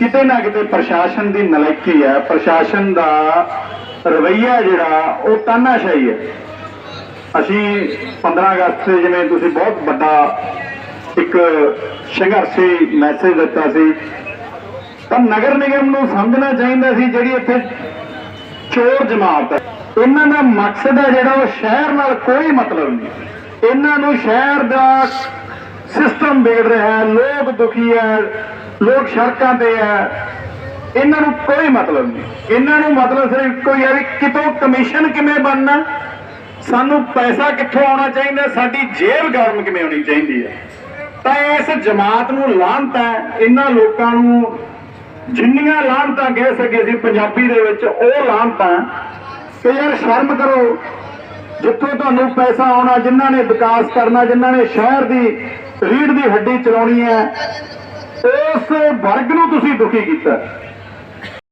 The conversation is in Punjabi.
ਕਿਤੇ ਨਾ ਕਿਤੇ ਪ੍ਰਸ਼ਾਸਨ ਦੀ ਨਲਾਇਕੀ ਹੈ। ਪ੍ਰਸ਼ਾਸਨ ਦਾ ਰਵਈਆ ਜਿਹੜਾ, ਉਹ ਤਾਨਾਸ਼ਾਹੀ ਹੈ। ਅਸੀਂ 15 ਅਗਸਤ ਤੇ ਜਿਵੇਂ ਤੁਸੀਂ ਬਹੁਤ ਵੱਡਾ ਇੱਕ ਸੰਘਰਸ਼ੀ ਮੈਸੇਜ ਦਿੱਤਾ ਸੀ, ਤਾਂ ਨਗਰ ਨਿਗਮ ਨੂੰ ਸਮਝਣਾ ਚਾਹੀਦਾ ਸੀ ਜਿਹੜੀ ਇੱਥੇ ਚੋਰ ਜਮਾਤ ਹੈ। ਇਹਨਾਂ ਦਾ ਮਕਸਦ ਹੈ ਜਿਹੜਾ ਉਹ ਸ਼ਹਿਰ ਨਾਲ ਕੋਈ ਮਤਲਬ ਨਹੀਂ। ਇਹਨਾਂ ਨੂੰ ਸ਼ਹਿਰ ਦਾ ਸਿਸਟਮ ਵਿਗੜ ਰਿਹਾ ਹੈ, ਲੋਕ ਦੁਖੀ ਹੈ। ਲੋਕ ਸੜਕਾਂ ਤੇ ਹੈ ਇਹਨਾਂ ਨੂੰ ਕੋਈ ਮਤਲਬ ਨਹੀਂ। ਇਹਨਾਂ ਨੂੰ ਮਤਲਬ ਸਿਰਫ ਇੱਕੋ ਹੀ ਹੈ ਵੀ ਕਿਤੋਂ ਕਮਿਸ਼ਨ ਕਿਵੇਂ ਬਣਨਾ। ਸਾਨੂੰ ਪੈਸਾ ਕਿੱਥੋਂ ਆਉਣਾ ਚਾਹੀਦਾ? ਸਾਡੀ ਜੇਬ ਗਰਮ ਕਿਵੇਂ ਹੋਣੀ ਚਾਹੀਦੀ ਹੈ ਤਾਂ ਇਸ ਜਮਾਤ ਨੂੰ ਲਾਹਨਤ ਹੈ। ਇਹਨਾਂ ਲੋਕਾਂ ਨੂੰ ਜਿੰਨੀਆਂ ਲਾਹਨਤਾਂ ਕਹਿ ਸਕੇ ਸੀ ਪੰਜਾਬੀ ਦੇ ਵਿੱਚ, ਉਹ ਲਾਹਨਤਾਂ ਕਿ ਯਾਰ ਸ਼ਰਮ ਕਰੋ। ਜਿੱਥੋਂ ਤੁਹਾਨੂੰ ਪੈਸਾ ਆਉਣਾ, ਜਿਨ੍ਹਾਂ ਨੇ ਵਿਕਾਸ ਕਰਨਾ, ਜਿਨ੍ਹਾਂ ਨੇ ਸ਼ਹਿਰ ਦੀ ਰੀੜ ਦੀ ਹੱਡੀ ਚਲਾਉਣੀ ਹੈ ਉਸ ਵਰਗ ਨੂੰ ਤੁਸੀਂ ਦੁਖੀ ਕੀਤਾ।